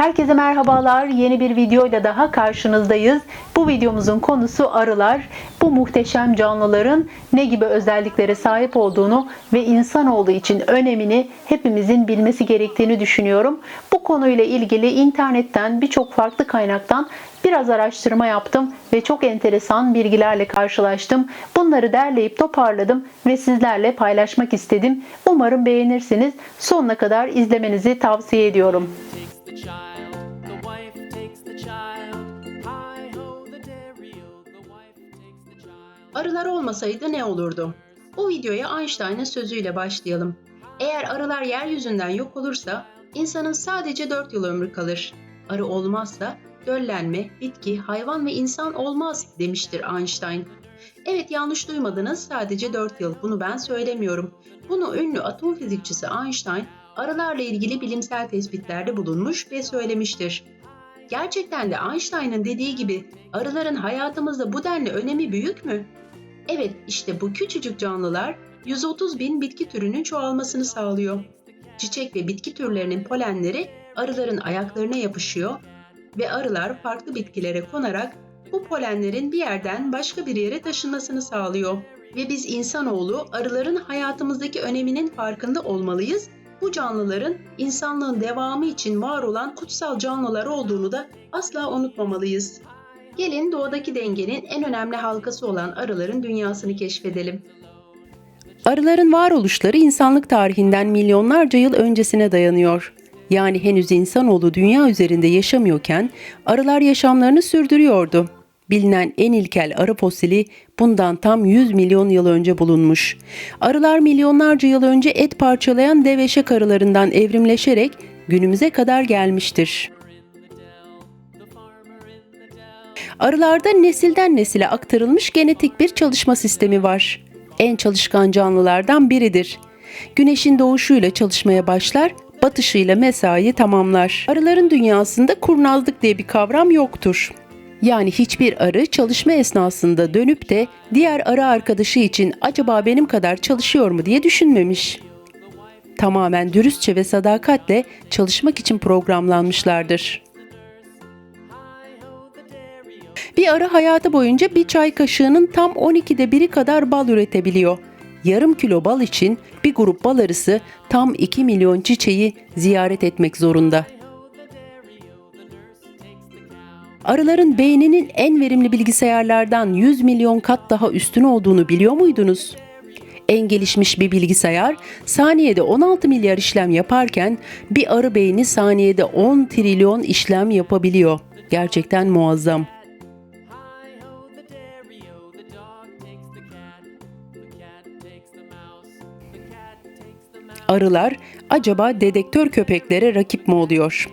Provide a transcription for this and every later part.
Herkese merhabalar. Yeni bir videoyla daha karşınızdayız. Bu videomuzun konusu arılar. Bu muhteşem canlıların ne gibi özelliklere sahip olduğunu ve insanoğlu için önemini hepimizin bilmesi gerektiğini düşünüyorum. Bu konuyla ilgili internetten birçok farklı kaynaktan biraz araştırma yaptım ve çok enteresan bilgilerle karşılaştım. Bunları derleyip toparladım ve sizlerle paylaşmak istedim. Umarım beğenirsiniz. Sonuna kadar izlemenizi tavsiye ediyorum. child, Arılar olmasaydı ne olurdu? Bu videoya Einstein'ın sözüyle başlayalım. Eğer arılar yeryüzünden yok olursa insanın sadece 4 yıl ömrü kalır. Arı olmazsa döllenme, bitki, hayvan ve insan olmaz demiştir Einstein. Evet yanlış duymadınız sadece 4 yıl bunu ben söylemiyorum. Bunu ünlü atom fizikçisi Einstein arılarla ilgili bilimsel tespitlerde bulunmuş ve söylemiştir. Gerçekten de Einstein'ın dediği gibi arıların hayatımızda bu denli önemi büyük mü? Evet, işte bu küçücük canlılar 130 bin bitki türünün çoğalmasını sağlıyor. Çiçek ve bitki türlerinin polenleri arıların ayaklarına yapışıyor ve arılar farklı bitkilere konarak bu polenlerin bir yerden başka bir yere taşınmasını sağlıyor. Ve biz insanoğlu arıların hayatımızdaki öneminin farkında olmalıyız. Bu canlıların insanlığın devamı için var olan kutsal canlılar olduğunu da asla unutmamalıyız. Gelin doğadaki dengenin en önemli halkası olan arıların dünyasını keşfedelim. Arıların varoluşları insanlık tarihinden milyonlarca yıl öncesine dayanıyor. Yani henüz insanoğlu dünya üzerinde yaşamıyorken arılar yaşamlarını sürdürüyordu. Bilinen en ilkel arı fosili bundan tam 100 milyon yıl önce bulunmuş. Arılar milyonlarca yıl önce et parçalayan dev eşek arılarından evrimleşerek günümüze kadar gelmiştir. Arılarda nesilden nesile aktarılmış genetik bir çalışma sistemi var. En çalışkan canlılardan biridir. Güneşin doğuşuyla çalışmaya başlar, batışıyla mesai tamamlar. Arıların dünyasında kurnazlık diye bir kavram yoktur. Yani hiçbir arı çalışma esnasında dönüp de diğer arı arkadaşı için acaba benim kadar çalışıyor mu diye düşünmemiş. Tamamen dürüstçe ve sadakatle çalışmak için programlanmışlardır. Bir arı hayatı boyunca bir çay kaşığının tam 12'de biri kadar bal üretebiliyor. Yarım kilo bal için bir grup bal arısı tam 2 milyon çiçeği ziyaret etmek zorunda. Arıların beyninin en verimli bilgisayarlardan 100 milyon kat daha üstün olduğunu biliyor muydunuz? En gelişmiş bir bilgisayar saniyede 16 milyar işlem yaparken bir arı beyni saniyede 10 trilyon işlem yapabiliyor. Gerçekten muazzam. Arılar acaba dedektör köpeklere rakip mi oluyor?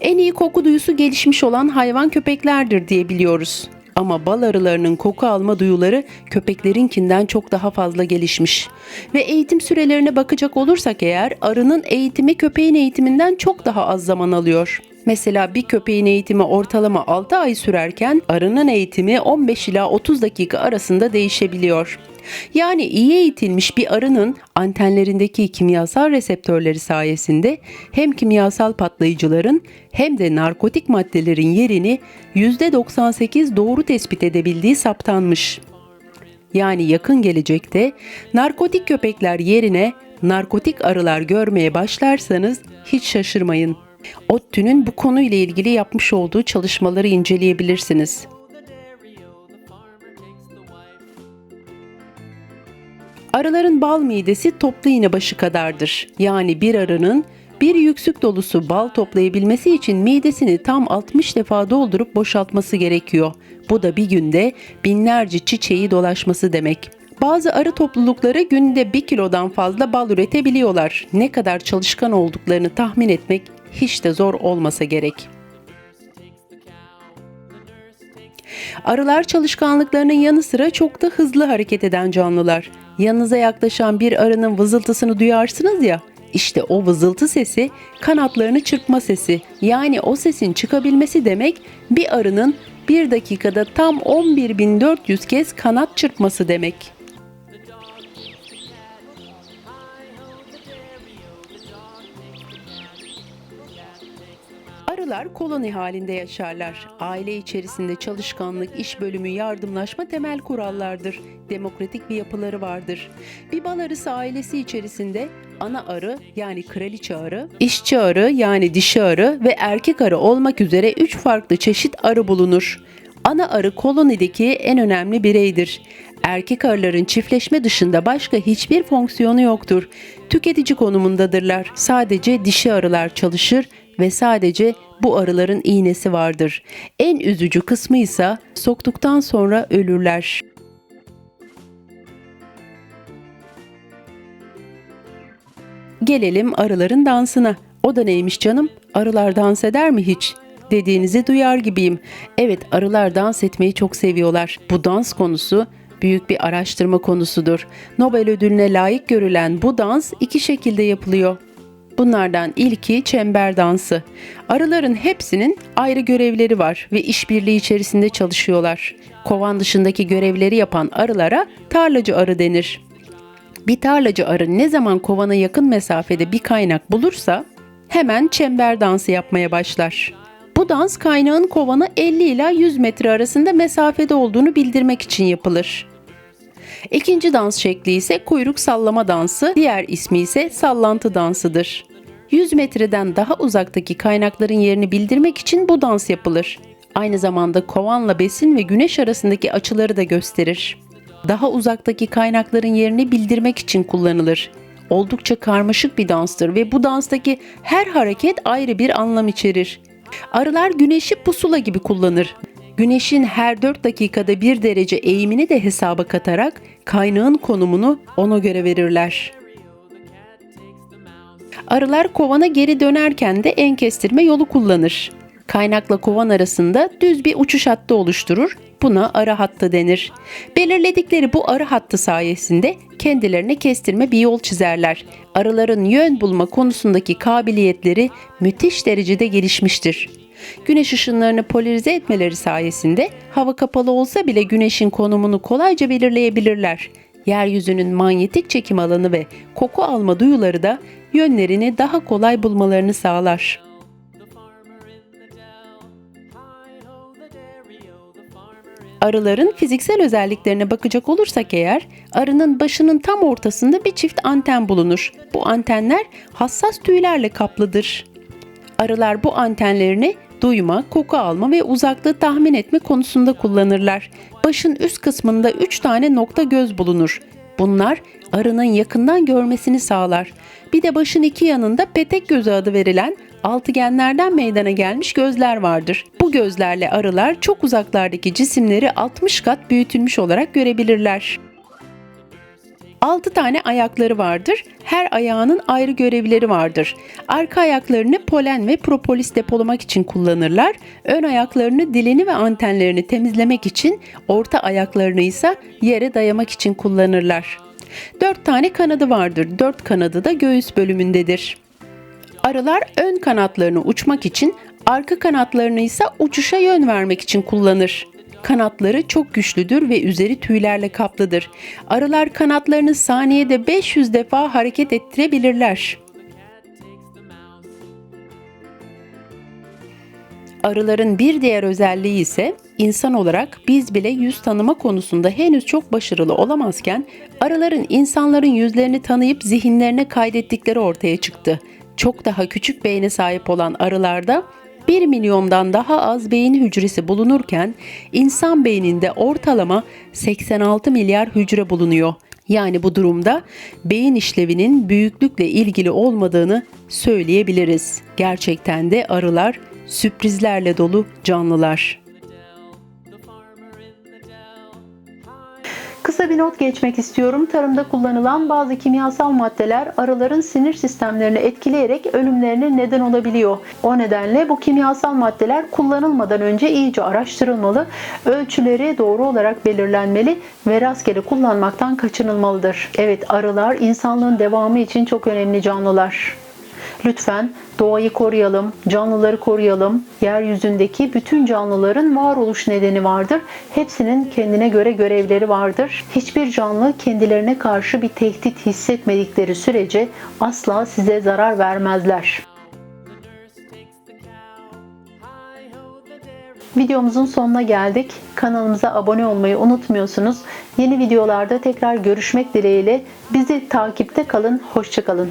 En iyi koku duyusu gelişmiş olan hayvan köpeklerdir diye biliyoruz. Ama bal arılarının koku alma duyuları köpeklerinkinden çok daha fazla gelişmiş. Ve eğitim sürelerine bakacak olursak eğer arının eğitimi köpeğin eğitiminden çok daha az zaman alıyor. Mesela bir köpeğin eğitimi ortalama 6 ay sürerken arının eğitimi 15 ila 30 dakika arasında değişebiliyor. Yani iyi eğitilmiş bir arının antenlerindeki kimyasal reseptörleri sayesinde hem kimyasal patlayıcıların hem de narkotik maddelerin yerini %98 doğru tespit edebildiği saptanmış. Yani yakın gelecekte narkotik köpekler yerine narkotik arılar görmeye başlarsanız hiç şaşırmayın. ODTÜ'nün bu konuyla ilgili yapmış olduğu çalışmaları inceleyebilirsiniz. Arıların bal midesi toplu iğne başı kadardır. Yani bir arının bir yüksük dolusu bal toplayabilmesi için midesini tam 60 defa doldurup boşaltması gerekiyor. Bu da bir günde binlerce çiçeği dolaşması demek. Bazı arı toplulukları günde 1 kilodan fazla bal üretebiliyorlar. Ne kadar çalışkan olduklarını tahmin etmek hiç de zor olmasa gerek. Arılar çalışkanlıklarının yanı sıra çok da hızlı hareket eden canlılar. Yanınıza yaklaşan bir arının vızıltısını duyarsınız ya, işte o vızıltı sesi kanatlarını çırpma sesi. Yani o sesin çıkabilmesi demek bir arının bir dakikada tam 11.400 kez kanat çırpması demek. Arılar koloni halinde yaşarlar. Aile içerisinde çalışkanlık, iş bölümü, yardımlaşma temel kurallardır. Demokratik bir yapıları vardır. Bir bal arısı ailesi içerisinde ana arı yani kraliçe arı, işçi arı yani dişi arı ve erkek arı olmak üzere üç farklı çeşit arı bulunur. Ana arı kolonideki en önemli bireydir. Erkek arıların çiftleşme dışında başka hiçbir fonksiyonu yoktur. Tüketici konumundadırlar. Sadece dişi arılar çalışır ve sadece bu arıların iğnesi vardır. En üzücü kısmı ise soktuktan sonra ölürler. Gelelim arıların dansına. O da neymiş canım? Arılar dans eder mi hiç? Dediğinizi duyar gibiyim. Evet arılar dans etmeyi çok seviyorlar. Bu dans konusu büyük bir araştırma konusudur. Nobel ödülüne layık görülen bu dans iki şekilde yapılıyor. Bunlardan ilki çember dansı. Arıların hepsinin ayrı görevleri var ve işbirliği içerisinde çalışıyorlar. Kovan dışındaki görevleri yapan arılara tarlacı arı denir. Bir tarlacı arı ne zaman kovana yakın mesafede bir kaynak bulursa hemen çember dansı yapmaya başlar. Bu dans kaynağın kovana 50 ila 100 metre arasında mesafede olduğunu bildirmek için yapılır. İkinci dans şekli ise kuyruk sallama dansı, diğer ismi ise sallantı dansıdır. 100 metreden daha uzaktaki kaynakların yerini bildirmek için bu dans yapılır. Aynı zamanda kovanla besin ve güneş arasındaki açıları da gösterir. Daha uzaktaki kaynakların yerini bildirmek için kullanılır. Oldukça karmaşık bir danstır ve bu danstaki her hareket ayrı bir anlam içerir. Arılar güneşi pusula gibi kullanır. Güneşin her 4 dakikada bir derece eğimini de hesaba katarak kaynağın konumunu ona göre verirler. Arılar kovana geri dönerken de en kestirme yolu kullanır. Kaynakla kovan arasında düz bir uçuş hattı oluşturur. Buna arı hattı denir. Belirledikleri bu arı hattı sayesinde kendilerine kestirme bir yol çizerler. Arıların yön bulma konusundaki kabiliyetleri müthiş derecede gelişmiştir. Güneş ışınlarını polarize etmeleri sayesinde hava kapalı olsa bile güneşin konumunu kolayca belirleyebilirler. Yeryüzünün manyetik çekim alanı ve koku alma duyuları da yönlerini daha kolay bulmalarını sağlar. Arıların fiziksel özelliklerine bakacak olursak eğer, arının başının tam ortasında bir çift anten bulunur. Bu antenler hassas tüylerle kaplıdır. Arılar bu antenlerini duyma, koku alma ve uzaklığı tahmin etme konusunda kullanırlar. Başın üst kısmında 3 tane nokta göz bulunur. Bunlar arının yakından görmesini sağlar. Bir de başın iki yanında petek gözü adı verilen altıgenlerden meydana gelmiş gözler vardır. Bu gözlerle arılar çok uzaklardaki cisimleri 60 kat büyütülmüş olarak görebilirler. 6 tane ayakları vardır. Her ayağının ayrı görevleri vardır. Arka ayaklarını polen ve propolis depolamak için kullanırlar. Ön ayaklarını dilini ve antenlerini temizlemek için, orta ayaklarını ise yere dayamak için kullanırlar. 4 tane kanadı vardır. 4 kanadı da göğüs bölümündedir. Arılar ön kanatlarını uçmak için, arka kanatlarını ise uçuşa yön vermek için kullanır. Kanatları çok güçlüdür ve üzeri tüylerle kaplıdır. Arılar kanatlarını saniyede 500 defa hareket ettirebilirler. Arıların bir diğer özelliği ise insan olarak biz bile yüz tanıma konusunda henüz çok başarılı olamazken arıların insanların yüzlerini tanıyıp zihinlerine kaydettikleri ortaya çıktı. Çok daha küçük beyne sahip olan arılarda 1 milyondan daha az beyin hücresi bulunurken insan beyninde ortalama 86 milyar hücre bulunuyor. Yani bu durumda beyin işlevinin büyüklükle ilgili olmadığını söyleyebiliriz. Gerçekten de arılar sürprizlerle dolu canlılar. Kısa bir not geçmek istiyorum. Tarımda kullanılan bazı kimyasal maddeler arıların sinir sistemlerini etkileyerek ölümlerine neden olabiliyor. O nedenle bu kimyasal maddeler kullanılmadan önce iyice araştırılmalı, ölçüleri doğru olarak belirlenmeli ve rastgele kullanmaktan kaçınılmalıdır. Evet arılar insanlığın devamı için çok önemli canlılar. Lütfen doğayı koruyalım, canlıları koruyalım. Yeryüzündeki bütün canlıların varoluş nedeni vardır. Hepsinin kendine göre görevleri vardır. Hiçbir canlı kendilerine karşı bir tehdit hissetmedikleri sürece asla size zarar vermezler. Videomuzun sonuna geldik. Kanalımıza abone olmayı unutmuyorsunuz. Yeni videolarda tekrar görüşmek dileğiyle bizi takipte kalın. Hoşçakalın.